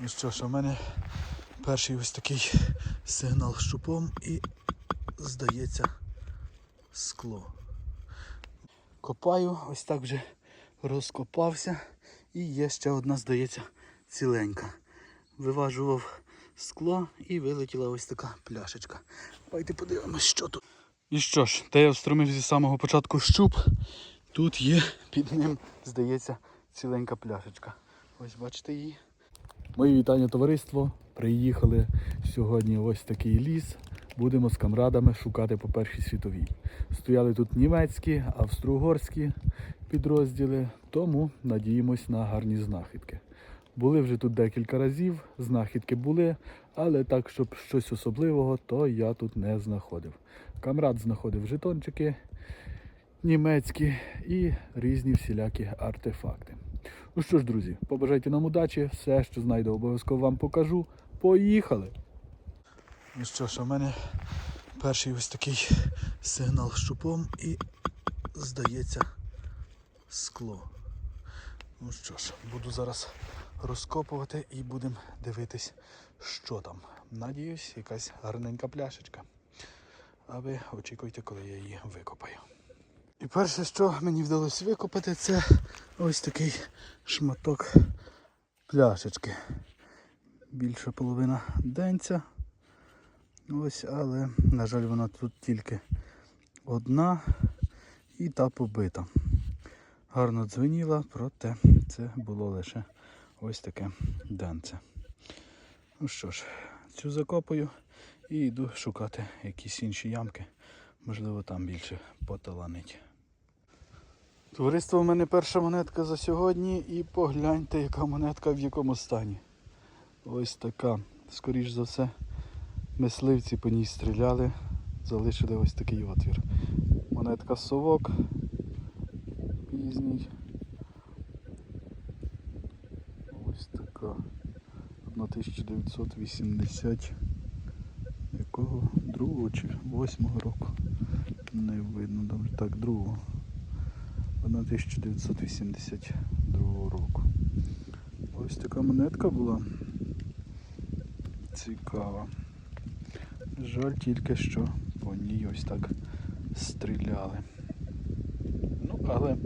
Ну що ж, у мене перший ось такий сигнал з шупом і здається скло. Копаю, ось так вже розкопався. І є ще одна, здається, ціленька. Виважував скло і вилетіла ось така пляшечка. Давайте подивимось, що тут. І що ж, те я встромив зі самого початку щуп. Тут є під ним, здається, ціленька пляшечка. Ось бачите її. Мої вітання, товариство. Приїхали сьогодні ось такий ліс. Будемо з камрадами шукати по першій світовій. Стояли тут німецькі, австро-угорські підрозділи, тому надіємось на гарні знахідки. Були вже тут декілька разів, знахідки були, але так, щоб щось особливого, то я тут не знаходив. Камрад знаходив жетончики німецькі і різні всілякі артефакти. Ну що ж, друзі, побажайте нам удачі, все, що знайду, обов'язково вам покажу. Поїхали! Ну що ж, у мене перший ось такий сигнал з шупом і здається скло. Ну що ж, буду зараз розкопувати і будемо дивитись, що там. Надіюсь, якась гарненька пляшечка. А ви очікуйте, коли я її викопаю. І перше, що мені вдалося викопати, це ось такий шматок пляшечки. Більша половина денця. Ось, але, на жаль, вона тут тільки одна і та побита. Гарно дзвеніла, проте це було лише ось таке денце. Ну що ж, цю закопую і йду шукати якісь інші ямки. Можливо, там більше поталанить. Товариство, у мене перша монетка за сьогодні і погляньте, яка монетка в якому стані. Ось така. Скоріш за все, мисливці по ній стріляли, залишили ось такий отвір. Монетка совок пізній. Ось така. 1980 якого? Другого чи восьмого року. Не видно добре. Так, другого. 1982 року. Ось така монетка була. Цікава. Жаль тільки що по ній ось так стріляли. Ну, але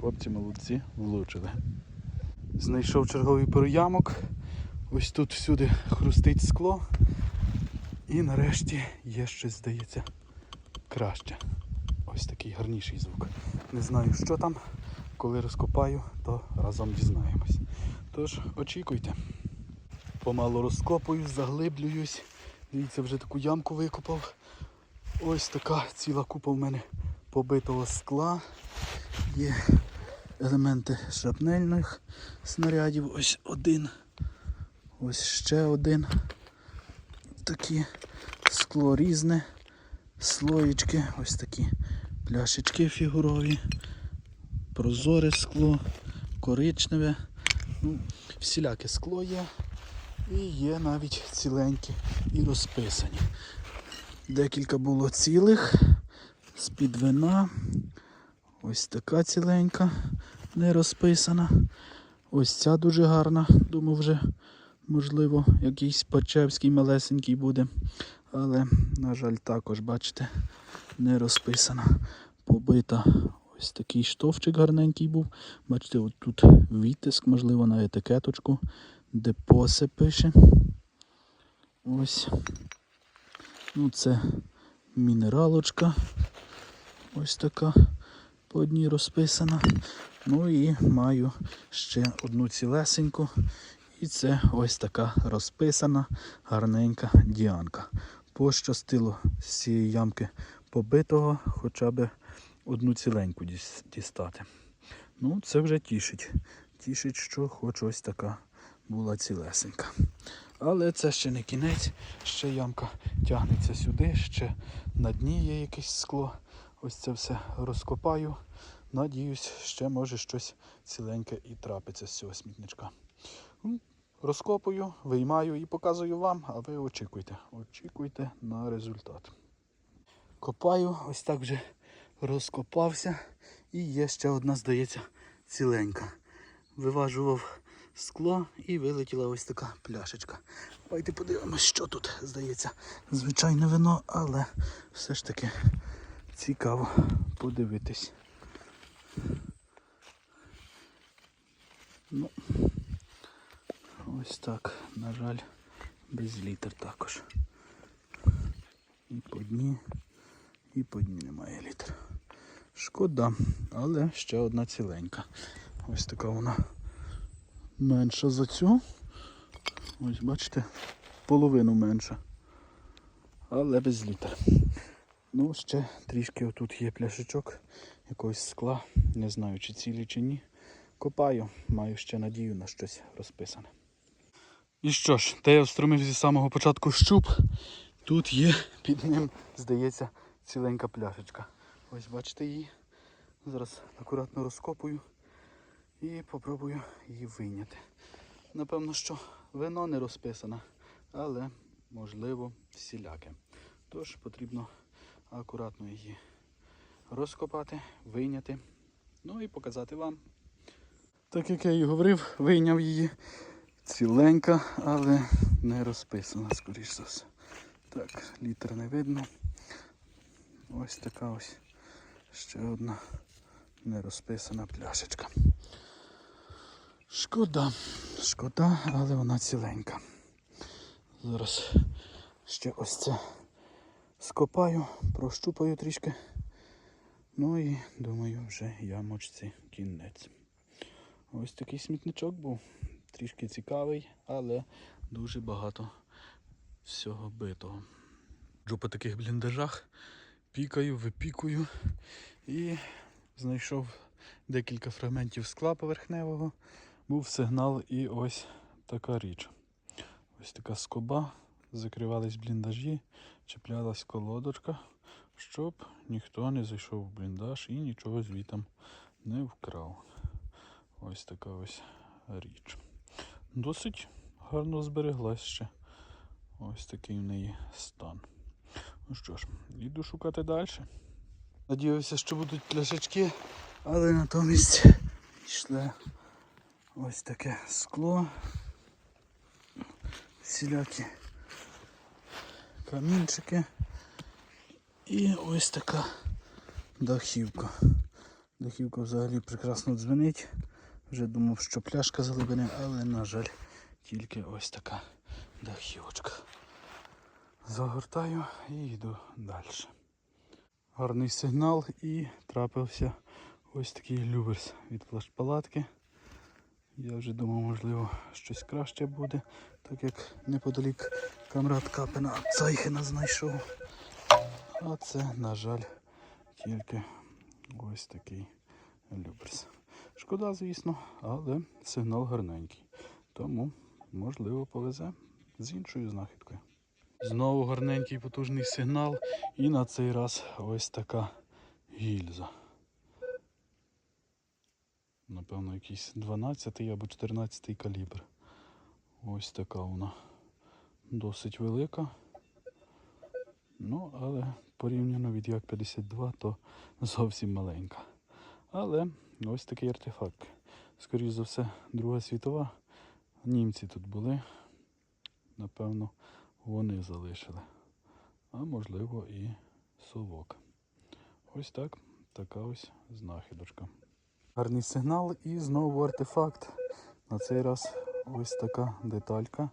хлопці молодці влучили. Знайшов черговий переямок. Ось тут всюди хрустить скло. І нарешті є щось, здається, краще. Ось такий гарніший звук. Не знаю, що там. Коли розкопаю, то разом дізнаємось. Тож, очікуйте. Помалу розкопую, заглиблююсь. Дивіться, вже таку ямку викопав. Ось така ціла купа в мене побитого скла. Є елементи шрапнельних снарядів. Ось один. Ось ще один. Такі скло різне. Слоєчки, ось такі пляшечки фігурові, прозоре скло, коричневе. Ну, всіляке скло є. І є навіть ціленькі і розписані. Декілька було цілих, з-під вина. Ось така ціленька, не розписана. Ось ця дуже гарна. Думаю, вже можливо якийсь Пачевський малесенький буде. Але, на жаль, також, бачите, не розписана. Побита. Ось такий штовчик гарненький був. Бачите, от тут відтиск, можливо, на етикеточку, де посе пише. Ось. Ну, це мінералочка. Ось така по одній розписана. Ну і маю ще одну цілесеньку. І це ось така розписана гарненька діанка. Пощастило з цієї ямки побитого хоча б одну ціленьку дістати. Ну, це вже тішить. Тішить, що хоч ось така була цілесенька. Але це ще не кінець, ще ямка тягнеться сюди, ще на дні є якесь скло. Ось це все розкопаю. Надіюсь, ще може щось ціленьке і трапиться з цього смітничка. Розкопую, виймаю і показую вам, а ви очікуйте. Очікуйте на результат. Копаю, ось так вже розкопався. І є ще одна, здається, ціленька. Виважував скло і вилетіла ось така пляшечка. Давайте подивимось, що тут здається. Звичайне вино, але все ж таки цікаво подивитись. Ну, ось так, на жаль, без літр також. І по дні, і по дні немає літр. Шкода, але ще одна ціленька. Ось така вона менша за цю. Ось бачите, половину менша. Але без літр. Ну, ще трішки отут є пляшечок якогось скла. Не знаю, чи цілі, чи ні. Копаю, маю ще надію на щось розписане. І що ж, те я встромив зі самого початку щуп. Тут є під ним, здається, ціленька пляшечка. Ось бачите її. Зараз акуратно розкопую і попробую її вийняти. Напевно, що вино не розписане, але можливо всіляке. Тож потрібно акуратно її розкопати, вийняти, ну і показати вам. Так як я і говорив, вийняв її ціленька, але не розписана, скоріш за все. Так, літер не видно. Ось така ось ще одна не розписана пляшечка. Шкода, шкода, але вона ціленька. Зараз ще ось це скопаю, прощупаю трішки. Ну і думаю, вже ямочці кінець. Ось такий смітничок був. Трішки цікавий, але дуже багато всього битого. Джу по таких бліндажах, пікаю, випікую і знайшов декілька фрагментів скла поверхневого. Був сигнал і ось така річ. Ось така скоба, закривались бліндажі, чіплялась колодочка, щоб ніхто не зайшов в бліндаж і нічого звітом не вкрав. Ось така ось річ. Досить гарно збереглась ще. Ось такий в неї стан. Ну що ж, йду шукати далі. Надіявся, що будуть пляшечки, але натомість йшли ось таке скло. Всілякі камінчики. І ось така дахівка. Дахівка взагалі прекрасно дзвенить. Вже думав, що пляшка залибане, але, на жаль, тільки ось така дахівочка. Загортаю і йду далі. Гарний сигнал і трапився ось такий люверс від плащ-палатки. Я вже думав, можливо, щось краще буде, так як неподалік камрад Капена Цайхена знайшов. А це, на жаль, тільки ось такий люберс. Шкода, звісно, але сигнал гарненький. Тому, можливо, повезе з іншою знахідкою. Знову гарненький потужний сигнал. І на цей раз ось така гільза. Напевно, якийсь 12 або 14 калібр. Ось така вона досить велика. Ну, але порівняно від як 52, то зовсім маленька. Але ось такий артефакт. Скоріше за все, Друга світова. Німці тут були. Напевно, вони залишили. А можливо і совок. Ось так. Така ось знахідочка. Гарний сигнал і знову артефакт. На цей раз ось така деталька.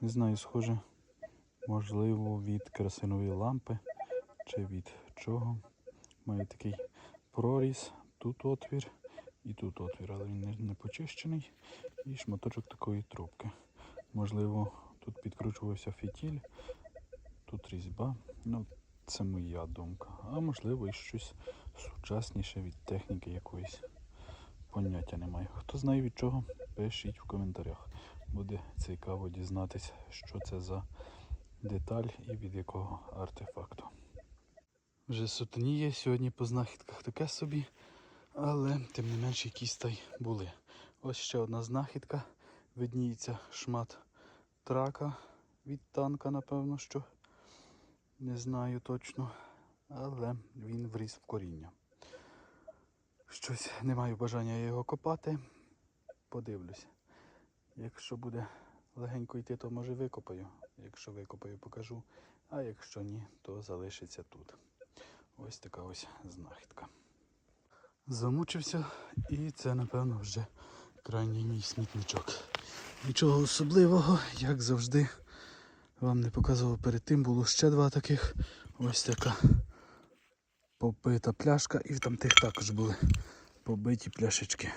Не знаю, схоже, можливо, від керосинової лампи чи від чого. Має такий проріз, тут отвір і тут отвір, але він не, почищений. І шматочок такої трубки. Можливо, тут підкручувався фітіль, тут різьба. Ну, це моя думка. А можливо і щось сучасніше від техніки якоїсь. Поняття немає. Хто знає від чого, пишіть в коментарях. Буде цікаво дізнатися, що це за деталь і від якого артефакту. Вже сутеніє сьогодні по знахідках таке собі, але тим не менш якісь та й були. Ось ще одна знахідка. Видніється шмат трака від танка, напевно, що не знаю точно, але він вріс в коріння. Щось не маю бажання його копати. Подивлюсь. Якщо буде легенько йти, то може викопаю. Якщо викопаю, покажу. А якщо ні, то залишиться тут. Ось така ось знахідка. Замучився, і це, напевно, вже крайній мій смітничок. Нічого особливого, як завжди. Вам не показував перед тим, було ще два таких. Ось така побита пляшка, і там тих також були побиті пляшечки.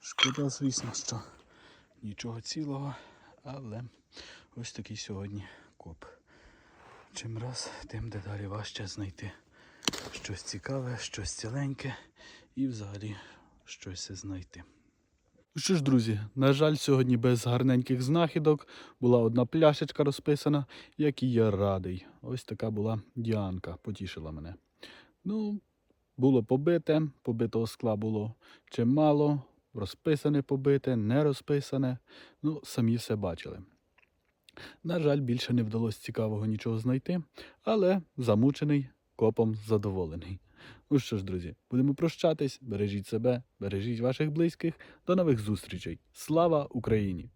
Шкода, звісно, що нічого цілого, але ось такий сьогодні коп. Чим раз, тим дедалі важче знайти щось цікаве, щось ціленьке і взагалі щось знайти. Ну Що ж, друзі, на жаль, сьогодні без гарненьких знахідок була одна пляшечка розписана, якій я радий. Ось така була Діанка, потішила мене. Ну, було побите, побитого скла було чимало, розписане побите, не розписане. Ну, самі все бачили. На жаль, більше не вдалося цікавого нічого знайти, але замучений копом задоволений. Ну що ж, друзі, будемо прощатись. Бережіть себе, бережіть ваших близьких. До нових зустрічей. Слава Україні!